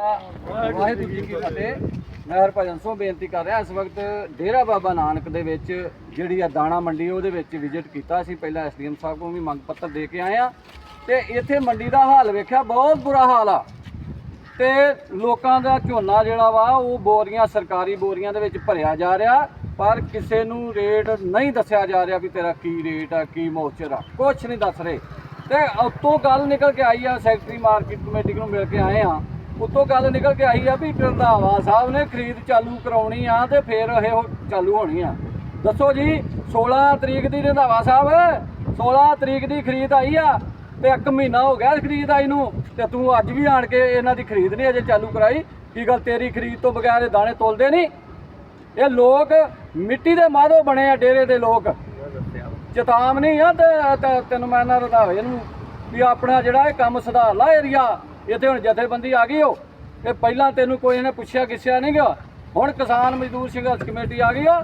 ਵਾਹਿਗੁਰੂ ਜੀ ਕੀ ਫਤਿਹ। ਮੈਂ ਹਰਭਜਨ ਸਿੰਘ, ਬੇਨਤੀ ਕਰ ਰਿਹਾ, ਇਸ ਵਕਤ ਡੇਰਾ ਬਾਬਾ ਨਾਨਕ ਦੇ ਵਿੱਚ ਜਿਹੜੀ ਆ ਦਾਣਾ ਮੰਡੀ, ਉਹਦੇ ਵਿੱਚ ਵਿਜ਼ਿਟ ਕੀਤਾ ਸੀ। ਪਹਿਲਾਂ ਐਸਡੀਐਮ ਸਾਹਿਬ ਨੂੰ ਵੀ ਮੰਗ ਪੱਤਰ ਦੇ ਕੇ ਆਏ ਆ ਤੇ ਇੱਥੇ ਮੰਡੀ ਦਾ ਹਾਲ ਵੇਖਿਆ, ਬਹੁਤ ਬੁਰਾ ਹਾਲ ਆ। ਤੇ ਲੋਕਾਂ ਦਾ ਝੋਨਾ ਜਿਹੜਾ ਵਾ, ਉਹ ਬੋਰੀਆਂ, ਸਰਕਾਰੀ ਬੋਰੀਆਂ ਦੇ ਵਿੱਚ ਭਰਿਆ ਜਾ ਰਿਹਾ, ਪਰ ਕਿਸੇ ਨੂੰ ਰੇਟ ਨਹੀਂ ਦੱਸਿਆ ਜਾ ਰਿਹਾ ਵੀ ਤੇਰਾ ਕੀ ਰੇਟ ਆ, ਕੀ ਮੌਚਰ ਆ। ਕੁਝ ਨਹੀਂ ਦੱਸ ਰਹੇ। ਤੇ ਉੱਤੋਂ ਗੱਲ ਨਿਕਲ ਕੇ ਆਈ ਆ, ਸੈਕਟਰੀ ਮਾਰਕੀਟ ਕਮੇਟੀ ਨੂੰ ਮਿਲ ਕੇ ਆਏ ਆ ਉੱਤੋਂ ਗੱਲ ਨਿਕਲ ਕੇ ਆਈ ਆ ਵੀ ਰੰਧਾਵਾ ਸਾਹਿਬ ਨੇ ਖਰੀਦ ਚਾਲੂ ਕਰਾਉਣੀ ਆ ਤੇ ਫਿਰ ਇਹ ਉਹ ਚਾਲੂ ਹੋਣੀ ਆ। ਦੱਸੋ ਜੀ 16 ਤਰੀਕ ਦੀ ਰੰਧਾਵਾ ਸਾਹਿਬ 16 ਤਰੀਕ ਦੀ ਖਰੀਦ ਆਈ ਆ ਤੇ ਇੱਕ ਮਹੀਨਾ ਹੋ ਗਿਆ ਖਰੀਦ ਆਈ ਨੂੰ ਤੇ ਤੂੰ ਅੱਜ ਵੀ ਆਣ ਕੇ ਇਹਨਾਂ ਦੀ ਖਰੀਦ ਨਹੀਂ ਅਜੇ ਚਾਲੂ ਕਰਾਈ। ਕੀ ਗੱਲ ਤੇਰੀ ਖਰੀਦ ਤੋਂ ਬਗੈਰ ਇਹ ਦਾਣੇ ਤੋਲਦੇ ਨਹੀਂ? ਇਹ ਲੋਕ ਮਿੱਟੀ ਦੇ ਮਾਧੋ ਬਣੇ ਆ ਡੇਰੇ ਦੇ ਲੋਕ। ਚੇਤਾਵਨੀ ਆ ਤੇ ਤੈਨੂੰ ਮੈਂ ਨਾ ਰਧਾਵੇ ਨੂੰ ਵੀ ਆਪਣਾ ਜਿਹੜਾ ਇਹ ਕੰਮ ਸੁਧਾਰ ਲਾ ਏਰੀਆ। ਇੱਥੇ ਹੁਣ ਜਥੇਬੰਦੀ ਆ ਗਈ ਹੋ ਇਹ ਪਹਿਲਾਂ ਤੈਨੂੰ ਕੋਈ ਇਹਨੇ ਪੁੱਛਿਆ ਕਿਸਿਆ ਨਹੀਂ ਗਿਆ ਹੁਣ ਕਿਸਾਨ ਮਜ਼ਦੂਰ ਸੰਘਰਸ਼ ਕਮੇਟੀ ਆ ਗਈ ਹੋ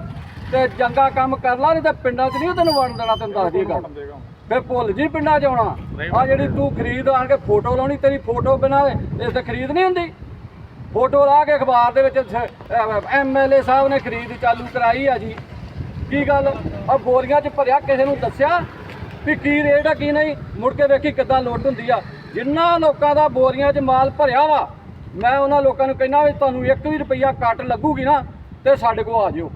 ਤੇ ਚੰਗਾ ਕੰਮ ਕਰ ਲਾ ਨਹੀਂ ਤੇ ਪਿੰਡਾਂ 'ਚ ਨਹੀਂ ਤੈਨੂੰ ਵੜਨ ਦੇਣਾ ਤੈਨੂੰ ਦੱਸ ਦੀ ਗੱਲ ਫੇ ਭੁੱਲ ਜੀ ਪਿੰਡਾਂ 'ਚ ਆਉਣਾ। ਆ ਜਿਹੜੀ ਤੂੰ ਖਰੀਦ ਆਣ ਕੇ ਫੋਟੋ ਲਾਉਣੀ ਤੇਰੀ ਫੋਟੋ ਬਿਨਾਂ ਇਸ ਤੇ ਖਰੀਦ ਨਹੀਂ ਹੁੰਦੀ। ਫੋਟੋ ਲਾ ਕੇ ਅਖਬਾਰ ਦੇ ਵਿੱਚ ਐਮਐਲਏ ਸਾਹਿਬ ਨੇ ਖਰੀਦ ਚਾਲੂ ਕਰਾਈ ਆ ਜੀ। ਕੀ ਗੱਲ? ਆ ਬੋਰੀਆਂ 'ਚ ਭਰਿਆ ਕਿਸੇ ਨੂੰ ਦੱਸਿਆ? ਵੀ ਕੀ ਰੇਟ ਆ ਕੀ ਨਹੀਂ? ਮੁੜ ਕੇ ਵੇਖੀ ਕਿੱਦਾਂ ਲੋਟ ਹੁੰਦੀ ਆ। ਜਿਨ੍ਹਾਂ ਲੋਕਾਂ ਦਾ ਬੋਰੀਆਂ 'ਚ ਮਾਲ ਭਰਿਆ ਵਾ, ਮੈਂ ਉਹਨਾਂ ਲੋਕਾਂ ਨੂੰ ਕਹਿੰਦਾ ਵੀ ਤੁਹਾਨੂੰ 1 ਵੀ ਰੁਪਈਆ ਕੱਟ ਲੱਗੂਗੀ ਨਾ, ਤੇ ਸਾਡੇ ਕੋਲ ਆ ਜਿਓ।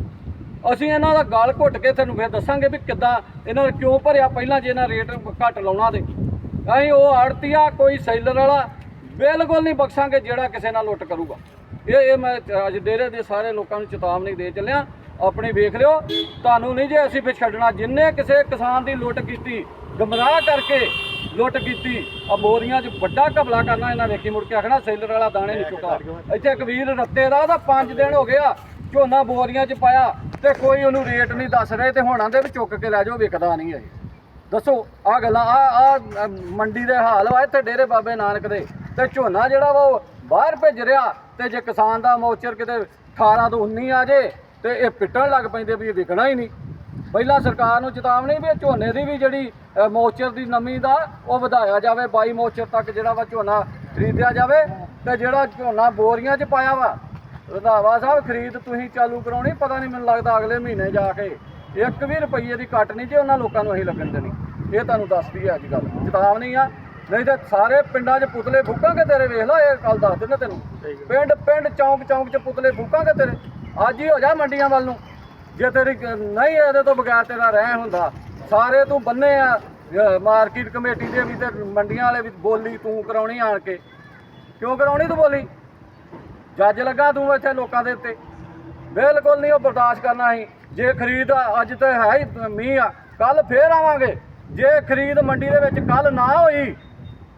ਅਸੀਂ ਇਹਨਾਂ ਦਾ ਗਾਲ ਘੁੱਟ ਕੇ ਤੁਹਾਨੂੰ ਫਿਰ ਦੱਸਾਂਗੇ ਵੀ ਕਿੱਦਾਂ ਇਹਨਾਂ ਨੇ ਕਿਉਂ ਭਰਿਆ ਪਹਿਲਾਂ ਜੇ ਇਹਨਾਂ ਰੇਟ ਘੱਟ ਲਾਉਣਾ ਤੇ। ਅਸੀਂ ਉਹ ਆੜਤੀਆ, ਕੋਈ ਸੈਲਰ ਵਾਲਾ ਬਿਲਕੁਲ ਨਹੀਂ ਬਖਸ਼ਾਂਗੇ ਜਿਹੜਾ ਕਿਸੇ ਨਾਲ ਲੁੱਟ ਕਰੂਗਾ। ਇਹ ਇਹ ਮੈਂ ਅੱਜ ਡੇਰੇ ਦੇ ਸਾਰੇ ਲੋਕਾਂ ਨੂੰ ਚੇਤਾਵਨੀ ਦੇ ਚੱਲਿਆ। ਆਪਣੀ ਵੇਖ ਲਿਓ, ਤੁਹਾਨੂੰ ਨਹੀਂ ਜੇ ਅਸੀਂ ਫਿਰ ਛੱਡਣਾ, ਜਿੰਨੇ ਕਿਸੇ ਕਿਸਾਨ ਦੀ ਲੁੱਟ ਕੀਤੀ, ਗਮਰਾਹ ਕਰਕੇ ਲੁੱਟ ਕੀਤੀ। ਆ ਬੋਰੀਆਂ 'ਚ ਵੱਡਾ ਘਪਲਾ ਕਰਨਾ ਇਹਨਾਂ ਵੇਖੀ, ਮੁੜ ਕੇ ਆਖਣਾ ਸੇਲਰ ਵਾਲਾ ਦਾਣੇ ਨਹੀਂ ਚੁੱਕਾ। ਇੱਥੇ ਕਬੀਰ ਰੱਤੇ ਦਾ, ਉਹਦਾ 5 ਦਿਨ ਹੋ ਗਿਆ, ਝੋਨਾ ਬੋਰੀਆਂ 'ਚ ਪਾਇਆ ਤੇ ਕੋਈ ਉਹਨੂੰ ਰੇਟ ਨਹੀਂ ਦੱਸ ਰਹੇ ਤੇ ਹੁਣ ਆਂਦੇ ਵੀ ਚੁੱਕ ਕੇ ਲੈ ਜਾਓ, ਵਿਕਦਾ ਨਹੀਂ ਇਹ। ਦੱਸੋ ਆ ਗੱਲਾਂ ਆ ਆ ਮੰਡੀ ਦੇ ਹਾਲ ਵਾ, ਇੱਥੇ ਡੇਰੇ ਬਾਬੇ ਨਾਨਕ ਦੇ। ਤੇ ਝੋਨਾ ਜਿਹੜਾ ਵਾ, ਉਹ ਬਾਹਰ ਭੇਜ ਰਿਹਾ ਤੇ ਜੇ ਕਿਸਾਨ ਦਾ ਮੋਚਰ ਕਿਤੇ 18 ਤੋਂ 19 ਆ ਜੇ, ਤੇ ਇਹ ਪਿੱਟਣ ਲੱਗ ਪੈਂਦੇ ਵੀ ਇਹ ਵਿਕਣਾ ਹੀ ਨਹੀਂ। ਪਹਿਲਾਂ ਸਰਕਾਰ ਨੂੰ ਚੇਤਾਵਨੀ ਵੀ ਝੋਨੇ ਦੀ ਵੀ ਜਿਹੜੀ ਮੌਚਰ ਦੀ ਨਮੀ ਦਾ ਉਹ ਵਧਾਇਆ ਜਾਵੇ 22 ਮੌਚਰ ਤੱਕ ਜਿਹੜਾ ਵਾ ਝੋਨਾ ਖਰੀਦਿਆ ਜਾਵੇ ਤੇ ਜਿਹੜਾ ਝੋਨਾ ਬੋਰੀਆਂ 'ਚ ਪਾਇਆ ਵਾ ਰੰਧਾਵਾ ਸਾਹਿਬ ਖਰੀਦ ਤੁਸੀਂ ਚਾਲੂ ਕਰਾਉਣੀ ਪਤਾ ਨਹੀਂ ਮੈਨੂੰ ਲੱਗਦਾ ਅਗਲੇ ਮਹੀਨੇ ਜਾ ਕੇ ਇੱਕ ਵੀ ਰੁਪਈਏ ਦੀ ਕੱਟ ਨਹੀਂ ਜੇ ਉਹਨਾਂ ਲੋਕਾਂ ਨੂੰ ਅਸੀਂ ਲੱਗਣ ਦੇਣੀ। ਇਹ ਤੁਹਾਨੂੰ ਦੱਸਦੀ ਹੈ ਅੱਜ ਗੱਲ ਚੇਤਾਵਨੀ ਆ। ਨਹੀਂ ਤੇ ਸਾਰੇ ਪਿੰਡਾਂ 'ਚ ਪੁਤਲੇ ਫੂਕਾਂਗੇ ਤੇਰੇ ਵੇਖ ਲਾ ਇਹ ਕੱਲ ਦੱਸ ਦਿੰਦੇ ਤੈਨੂੰ। ਪਿੰਡ ਪਿੰਡ ਚੌਂਕ ਚੌਂਕ 'ਚ ਪੁਤਲੇ ਫੂਕਾਂਗੇ ਤੇਰੇ। ਅੱਜ ਹੀ ਹੋ ਜਾ ਮੰਡੀਆਂ ਵੱਲ ਨੂੰ। ਜੇ ਤੇਰੀ ਨਹੀਂ ਇਹਦੇ ਤੋਂ ਬਗੈਰ ਤੇਰਾ ਰਹਿ ਹੁੰਦਾ। ਸਾਰੇ ਤੂੰ ਬੰਨੇ ਆ ਮਾਰਕੀਟ ਕਮੇਟੀ ਦੇ ਵੀ ਤੇ ਮੰਡੀਆਂ ਵਾਲੇ ਵੀ ਬੋਲੀ ਤੂੰ ਕਰਾਉਣੀ ਆਣ ਕੇ। ਕਿਉਂ ਕਰਾਉਣੀ ਤੂੰ ਬੋਲੀ? ਜੱਜ ਲੱਗਾ ਤੂੰ ਇੱਥੇ ਲੋਕਾਂ ਦੇ ਉੱਤੇ। ਬਿਲਕੁਲ ਨਹੀਂ ਉਹ ਬਰਦਾਸ਼ਤ ਕਰਨਾ ਸੀ। ਜੇ ਖਰੀਦ ਅੱਜ ਤੇ ਹੈ ਹੀ ਮੀਂਹ ਆ ਕੱਲ ਫੇਰ ਆਵਾਂਗੇ। ਜੇ ਖਰੀਦ ਮੰਡੀ ਦੇ ਵਿੱਚ ਕੱਲ ਨਾ ਹੋਈ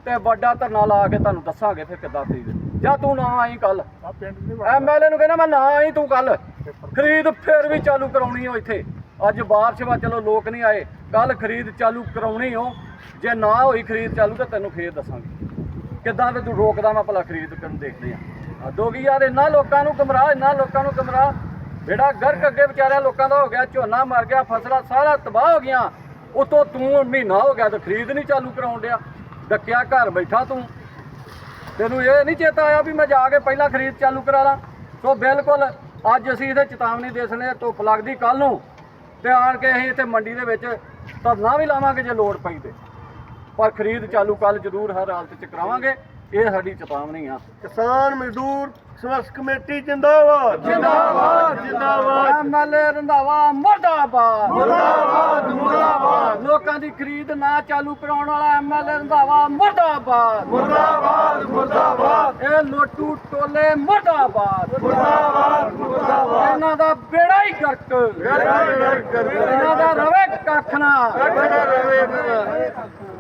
ਤੇ ਵੱਡਾ ਧਰਨਾ ਲਾ ਕੇ ਤੁਹਾਨੂੰ ਦੱਸਾਂਗੇ ਫਿਰ ਕਿੱਦਾਂ ਖਰੀਦ। ਜਾਂ ਤੂੰ ਨਾ ਆਈ ਕੱਲ ਐਮਐਲਏ ਨੂੰ ਕਹਿੰਦਾ ਮੈਂ ਨਾ ਆਈ ਤੂੰ ਕੱਲ ਖਰੀਦ ਫਿਰ ਵੀ ਚਾਲੂ ਕਰਾਉਣੀ ਹੋ ਇੱਥੇ। ਅੱਜ ਬਾਰਿਸ਼ ਵਾ, ਚਲੋ ਲੋਕ ਨਹੀਂ ਆਏ। ਕੱਲ ਖਰੀਦ ਚਾਲੂ ਕਰਾਉਣੀ ਹੋ ਜੇ ਨਾ ਹੋਈ ਖਰੀਦ ਚਾਲੂ, ਤਾਂ ਤੈਨੂੰ ਫੇਰ ਦੱਸਾਂਗੇ। ਕਿੱਦਾਂ ਤੇ ਤੂੰ ਰੋਕਦਾ ਮੈਂ ਭਲਾ ਖਰੀਦ ਕਰਨ ਦੇਖਦੇ ਆ। ਹੱਦੋਂ ਕੀ ਯਾਰ ਇਹਨਾਂ ਲੋਕਾਂ ਨੂੰ ਗਮਰਾਹ ਇਹਨਾਂ ਲੋਕਾਂ ਨੂੰ ਗਮਰਾਹ। ਬੇੜਾ ਗਰਕ ਅੱਗੇ ਵਿਚਾਰਿਆ ਲੋਕਾਂ ਦਾ ਹੋ ਗਿਆ, ਝੋਨਾ ਮਰ ਗਿਆ, ਫਸਲਾਂ ਸਾਰਾ ਤਬਾਹ ਹੋ ਗਿਆ ਉਤੋਂ ਤੂੰ ਮਹੀਨਾ ਹੋ ਗਿਆ ਤੇ ਖਰੀਦ ਨਹੀਂ ਚਾਲੂ ਕਰਾਉਣ ਡਿਆ। ਡੱਕਿਆ ਘਰ ਬੈਠਾ ਤੂੰ। ਤੈਨੂੰ ਇਹ ਨਹੀਂ ਚੇਤਾ ਆਇਆ ਵੀ ਮੈਂ ਜਾ ਕੇ ਪਹਿਲਾਂ ਖਰੀਦ ਚਾਲੂ ਕਰਾ ਲਾਂ। ਸੋ ਬਿਲਕੁਲ ਅੱਜ ਅਸੀਂ ਇਹਦੇ ਚੇਤਾਵਨੀ ਦੇ ਸਨੇ ਧੁੱਪ ਲੱਗਦੀ ਕੱਲ ਨੂੰ ਤੇ ਆਣ ਕੇ ਅਸੀਂ ਇੱਥੇ ਮੰਡੀ ਦੇ ਵਿੱਚ ਧਰਨਾ ਵੀ ਲਾਵਾਂਗੇ ਜੇ ਲੋੜ ਪਈ ਤੇ। ਪਰ ਖਰੀਦ ਚਾਲੂ ਕੱਲ ਜ਼ਰੂਰ ਹਰ ਹਾਲਤ ਚ ਕਰਾਵਾਂਗੇ। ਇਹ ਸਾਡੀ ਚੇਤਾਵਨੀ ਆ। ਕਿਸਾਨ ਮਜ਼ਦੂਰ ਸੰਘਰਸ਼ ਕਮੇਟੀ ਜਿੰਦਾਬਾਦ। ਜਿੰਦਾਬਾਦ। ਜਿੰਦਾਬਾਦ। ਐਮਐਲਏ ਰੰਧਾਵਾ ਮੁਰਦਾਬਾਦ। ਮੁਰਦਾਬਾਦ ਮੁਰਦਾਬਾਦ। ਲੋਕਾਂ ਦੀ ਖਰੀਦ ਨਾ ਚਾਲੂ ਕਰਾਉਣ ਵਾਲਾ ਐਮਐਲਏ ਰੰਧਾਵਾ ਮੁਰਦਾਬਾਦ। ਮੁਰਦਾਬਾਦ ਮੁਰਦਾਬਾਦ। ਇਹ ਲੋਟੂ ਟੋਲੇ ਮੁਰਦਾਬਾਦ। ਮੁਰਦਾਬਾਦ ਮੁਰਦਾਬਾਦ। ਇਹਨਾਂ ਦਾ ਬੇੜਾ ਹੀ ਗਰਕ। ਇਹਨਾਂ ਦਾ ਰਵੇ ਕੱਖ ਨਾ ਰਵੇ।